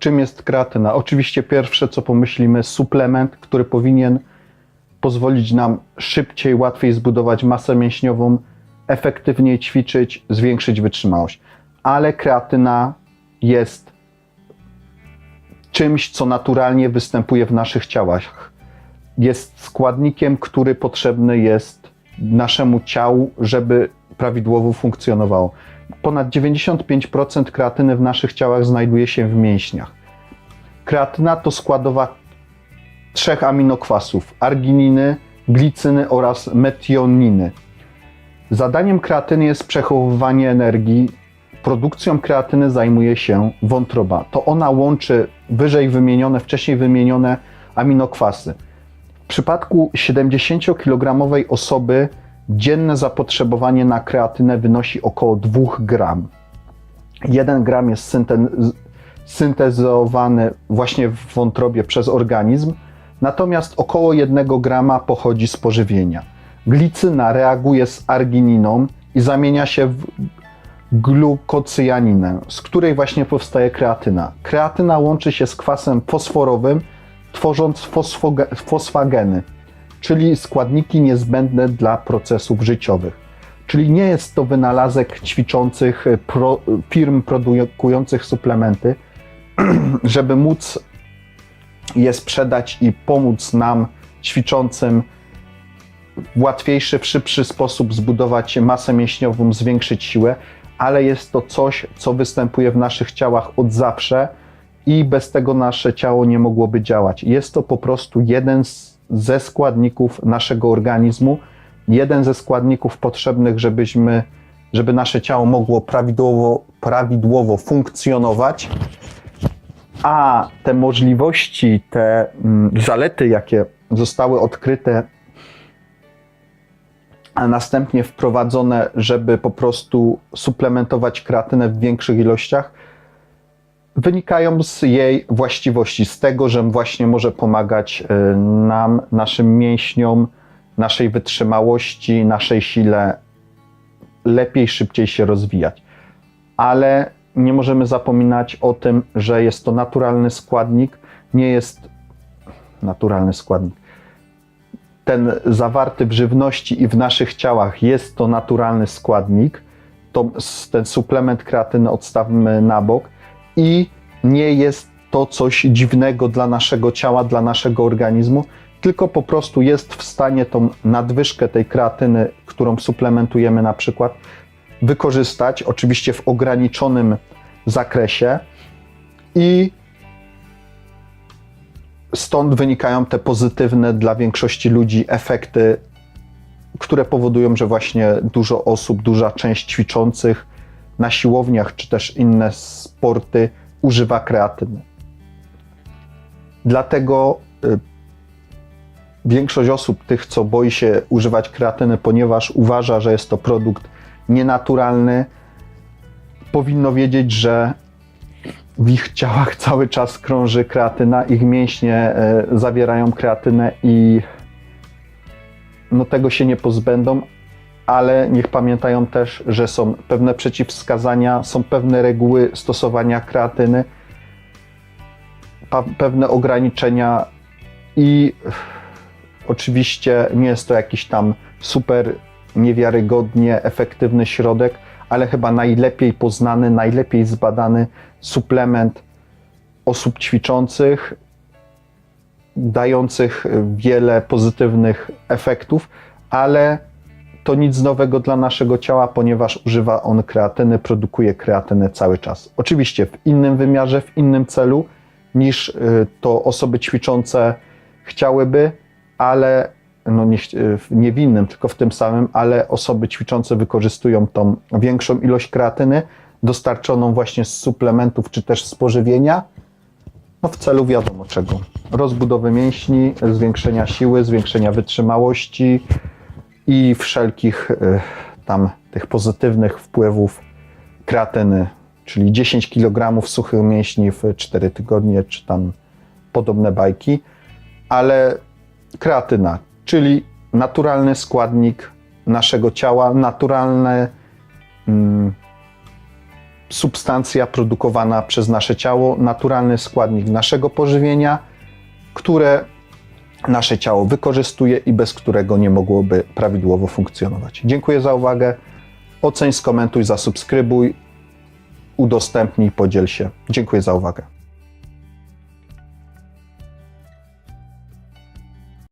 czym jest kreatyna? Oczywiście pierwsze, co pomyślimy, suplement, który powinien pozwolić nam szybciej, łatwiej zbudować masę mięśniową, efektywniej ćwiczyć, zwiększyć wytrzymałość. Ale kreatyna jest czymś, co naturalnie występuje w naszych ciałach. Jest składnikiem, który potrzebny jest naszemu ciału, żeby prawidłowo funkcjonowało. Ponad 95% kreatyny w naszych ciałach znajduje się w mięśniach. Kreatyna to składowa trzech aminokwasów: argininy, glicyny oraz metioniny. Zadaniem kreatyny jest przechowywanie energii. Produkcją kreatyny zajmuje się wątroba. To ona łączy wyżej wymienione, wcześniej wymienione aminokwasy. W przypadku 70-kilogramowej osoby dzienne zapotrzebowanie na kreatynę wynosi około 2 gram. 1 gram jest syntezowany właśnie w wątrobie przez organizm, natomiast około 1 grama pochodzi z pożywienia. Glicyna reaguje z argininą i zamienia się w glukocyjaninę, z której właśnie powstaje kreatyna. Kreatyna łączy się z kwasem fosforowym, tworząc fosfoge- fosfageny, czyli składniki niezbędne dla procesów życiowych. Czyli nie jest to wynalazek ćwiczących e, pro, firm produkujących suplementy, żeby móc je sprzedać i pomóc nam ćwiczącym w łatwiejszy, w szybszy sposób zbudować masę mięśniową, zwiększyć siłę, ale jest to coś, co występuje w naszych ciałach od zawsze i bez tego nasze ciało nie mogłoby działać. Jest to po prostu jeden z, ze składników naszego organizmu, jeden ze składników potrzebnych, żebyśmy, żeby nasze ciało mogło prawidłowo, prawidłowo funkcjonować. A te możliwości, te mm, zalety, jakie zostały odkryte a następnie wprowadzone, żeby po prostu suplementować kreatynę w większych ilościach, wynikają z jej właściwości, z tego, że właśnie może pomagać y, nam, naszym mięśniom, naszej wytrzymałości, naszej sile lepiej, szybciej się rozwijać. Ale nie możemy zapominać o tym, że jest to naturalny składnik, nie jest naturalny składnik ten zawarty w żywności i w naszych ciałach jest to naturalny składnik, to ten suplement kreatyny odstawmy na bok i nie jest to coś dziwnego dla naszego ciała, dla naszego organizmu, tylko po prostu jest w stanie tą nadwyżkę tej kreatyny, którą suplementujemy na przykład, wykorzystać, oczywiście w ograniczonym zakresie i Stąd wynikają te pozytywne dla większości ludzi efekty, które powodują, że właśnie dużo osób, duża część ćwiczących na siłowniach czy też inne sporty używa kreatyny. Dlatego y, większość osób, tych, co boi się używać kreatyny, ponieważ uważa, że jest to produkt nienaturalny, powinno wiedzieć, że w ich ciałach cały czas krąży kreatyna, ich mięśnie e, zawierają kreatynę i no tego się nie pozbędą, ale niech pamiętają też, że są pewne przeciwwskazania, są pewne reguły stosowania kreatyny, pewne ograniczenia i oczywiście nie jest to jakiś tam super niewiarygodnie efektywny środek, ale chyba najlepiej poznany, najlepiej zbadany suplement osób ćwiczących, dających wiele pozytywnych efektów, ale to nic nowego dla naszego ciała, ponieważ używa on kreatyny, produkuje kreatynę cały czas. Oczywiście w innym wymiarze, w innym celu niż y, to osoby ćwiczące chciałyby, ale no nie, nie w innym, tylko w tym samym, ale osoby ćwiczące wykorzystują tą większą ilość kreatyny, dostarczoną właśnie z suplementów czy też z pożywienia, no w celu wiadomo czego. Rozbudowy mięśni, zwiększenia siły, zwiększenia wytrzymałości i wszelkich y, tam tych pozytywnych wpływów kreatyny, czyli 10 kg suchych mięśni w 4 tygodnie, czy tam podobne bajki, ale kreatyna, czyli naturalny składnik naszego ciała, naturalne mm, substancja produkowana przez nasze ciało, naturalny składnik naszego pożywienia, które nasze ciało wykorzystuje i bez którego nie mogłoby prawidłowo funkcjonować. Dziękuję za uwagę. Oceń, skomentuj, zasubskrybuj, udostępnij, podziel się. Dziękuję za uwagę.